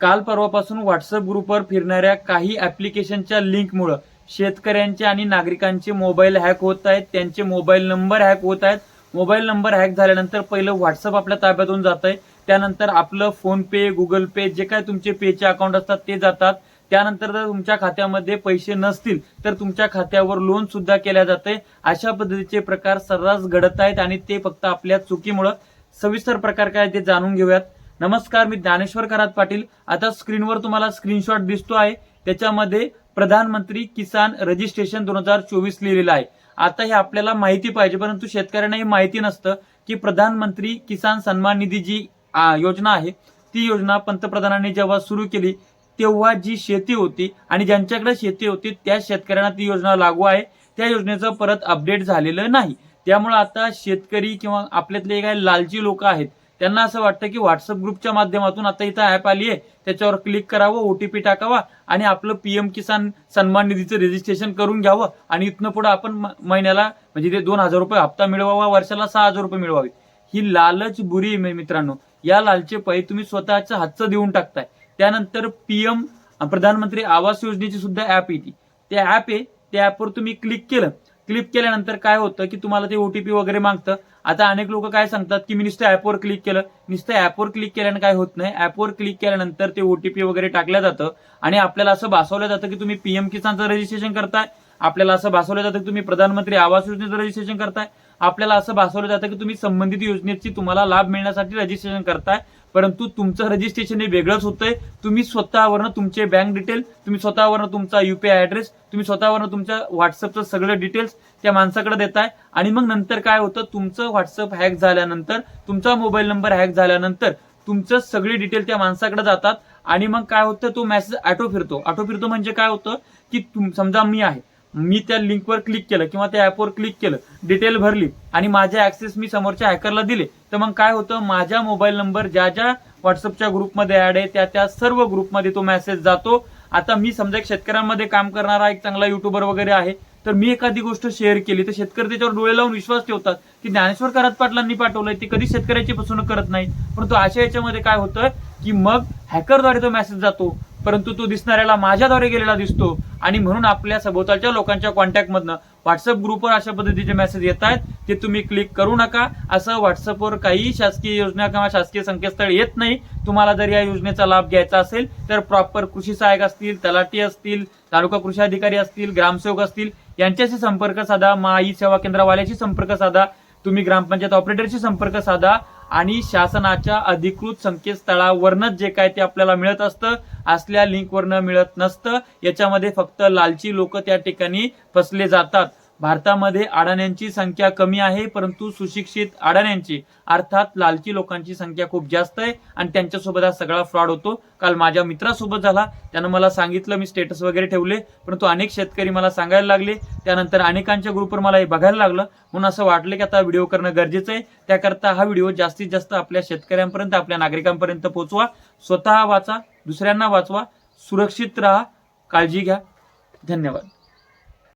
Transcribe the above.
काल परवापासून व्हॉट्सअप ग्रुपवर फिरणाऱ्या काही ऍप्लिकेशनच्या लिंकमुळं शेतकऱ्यांचे आणि नागरिकांचे मोबाईल हॅक होत आहेत त्यांचे मोबाईल नंबर हॅक होत आहेत. मोबाईल नंबर हॅक झाल्यानंतर पहिलं व्हॉट्सअप आपल्या ताब्यातून जात आहे त्यानंतर आपलं फोन पे गुगल पे जे काय तुमचे पेचे अकाउंट असतात ते जातात. त्यानंतर जर तुमच्या खात्यामध्ये पैसे नसतील तर तुमच्या खात्यावर लोन सुद्धा केल्या जाते अशा पद्धतीचे प्रकार सर्रास घडत आहेत आणि ते फक्त आपल्या चुकीमुळं. सविस्तर प्रकार काय ते जाणून घेऊयात. नमस्कार मी ज्ञानेश्वर करात पाटील. आता स्क्रीनवर तुम्हाला स्क्रीनशॉट दिसतो आहे. त्याच्यामध्ये प्रधानमंत्री किसान रजिस्ट्रेशन दोन हजार चोवीस लिहिलेलं आहे. आता हे आपल्याला माहिती पाहिजे परंतु शेतकऱ्यांना हे माहिती नसतं की प्रधानमंत्री किसान सन्मान निधी जी योजना आहे. ती योजना पंतप्रधानांनी जेव्हा सुरू केली तेव्हा जी शेती होती आणि ज्यांच्याकडे शेती होती त्या शेतकऱ्यांना ती योजना लागू आहे. त्या योजनेचं परत अपडेट झालेलं नाही. त्यामुळे आता शेतकरी किंवा आपल्यातले काही लालची लोक आहेत त्यांना असं वाटतं की व्हॉट्सअप ग्रुपच्या माध्यमातून आता इथं ऍप आली आहे त्याच्यावर क्लिक करावं ओटीपी टाकावा आणि आपलं पीएम किसान सन्मान निधीचं रजिस्ट्रेशन करून घ्यावं. आणि इथनं पुढे आपण महिन्याला म्हणजे ते दोन हजार रुपये हप्ता मिळवावा वर्षाला सहा हजार रुपये मिळवावे. ही लालच बुरी मित्रांनो. या लालचे पै तुम्ही स्वतःचं हातचं देऊन टाकताय. त्यानंतर पीएम प्रधानमंत्री आवास योजनेची सुद्धा ऍप येते ते. ऍप आहे त्या ऍपवर तुम्ही क्लिक केलं क्लिक केल्यानंतर काय होतं की तुम्हाला ते ओटीपी वगैरे मागतं. आता अनेक लोक काय सांगतात की मी नुसतं ऍपवर क्लिक केलं. नुसतं ऍपवर क्लिक केल्यानं काय होत नाही. ऍपवर क्लिक केल्यानंतर ते ओटीपी वगैरे टाकलं जातं. आणि आपल्याला असं भासवलं जातं की तुम्ही पीएम किसानचं रजिस्ट्रेशन करताय. आपल्याला असं भासवलं जातं की तुम्ही प्रधानमंत्री आवास योजनेचं रजिस्ट्रेशन करताय. आपल्याला असं भासवलं जातं की तुम्ही संबंधित योजनेची तुम्हाला लाभ मिळण्यासाठी रजिस्ट्रेशन करताय परंतु तुमचं रजिस्ट्रेशन हे वेगळंच होतंय. तुम्ही स्वतःवरनं तुमचे बँक डिटेल तुम्ही स्वतःवरनं तुमचा युपीआय ऍड्रेस तुम्ही स्वतःवरनं तुमच्या व्हॉट्सअपचं सगळं डिटेल्स त्या माणसाकडे देताय. आणि मग नंतर काय होतं? तुमचं व्हॉट्सअप हॅक झाल्यानंतर तुमचा मोबाईल नंबर हॅक झाल्यानंतर तुमचं सगळी डिटेल त्या माणसाकडे जातात. आणि मग काय होतं? तो मेसेज ऑटो फिरतो. ऑटो फिरतो म्हणजे काय होतं? की तुम- समजा मी आहे. मी त्या लिंकवर क्लिक केलं किंवा त्या ऍपवर क्लिक केलं डिटेल भरली आणि माझे ऍक्सेस मी समोरच्या हॅकरला दिले तर मग काय होतं? माझ्या मोबाईल नंबर ज्या ज्या व्हॉट्सअपच्या ग्रुपमध्ये ॲड आहे त्या त्या सर्व ग्रुपमध्ये तो मेसेज जातो. आता मी समजा एक शेतकऱ्यांमध्ये काम करणारा एक चांगला युट्यूबर वगैरे आहे तर मी एखादी गोष्ट शेअर केली तर शेतकरी त्याच्यावर डोळे लावून विश्वास ठेवतात की ज्ञानेश्वर करात पाटलांनी पाठवलंय ते कधी शेतकऱ्याची फसवणूक करत नाही. परंतु अशा याच्यामध्ये काय होतं की मग हॅकरद्वारे तो मेसेज जातो. परंतु तो दिसणाऱ्याला माझ्याद्वारे गेलेला दिसतो आणि म्हणून आपल्या सभोवतालच्या लोकांच्या कॉन्टॅक्टमधनं व्हॉट्सअप ग्रुपवर अशा पद्धतीचे मेसेज येत आहेत ते तुम्ही क्लिक करू नका. असं व्हॉट्सअपवर काही शासकीय योजना किंवा शासकीय संकेतस्थळ येत नाही. तुम्हाला जर या योजनेचा लाभ घ्यायचा असेल तर प्रॉपर कृषी सहाय्यक असतील तलाठी असतील तालुका कृषी अधिकारी असतील ग्रामसेवक असतील यांच्याशी संपर्क साधा. माई सेवा केंद्रवाल्याशी संपर्क साधा. तुम्ही ग्रामपंचायत ऑपरेटरशी संपर्क साधा. आणि शासनाच्या अधिकृत संकेतस्थळावरनच जे काय ते आपल्याला मिळत असतं असल्या लिंकवरनं मिळत नसतं. याच्यामध्ये फक्त लालची लोक त्या ठिकाणी फसले जातात. भारतामध्ये अडाण्यांची संख्या कमी आहे परंतु सुशिक्षित अडाण्यांची अर्थात लालची लोकांची संख्या खूप जास्त आहे आणि त्यांच्यासोबत हा सगळा फ्रॉड होतो. काल माझ्या मित्रासोबत झाला. त्यानं मला सांगितलं मी स्टेटस वगैरे ठेवले परंतु अनेक शेतकरी मला सांगायला लागले. त्यानंतर अनेकांच्या ग्रुपवर मला हे बघायला लागलं. म्हणून असं वाटलं की आता व्हिडिओ करणं गरजेचं आहे. त्याकरता हा व्हिडिओ जास्तीत जास्त आपल्या शेतकऱ्यांपर्यंत आपल्या नागरिकांपर्यंत पोहोचवा. स्वतः वाचा दुसऱ्यांना वाचवा. सुरक्षित राहा. काळजी घ्या. धन्यवाद.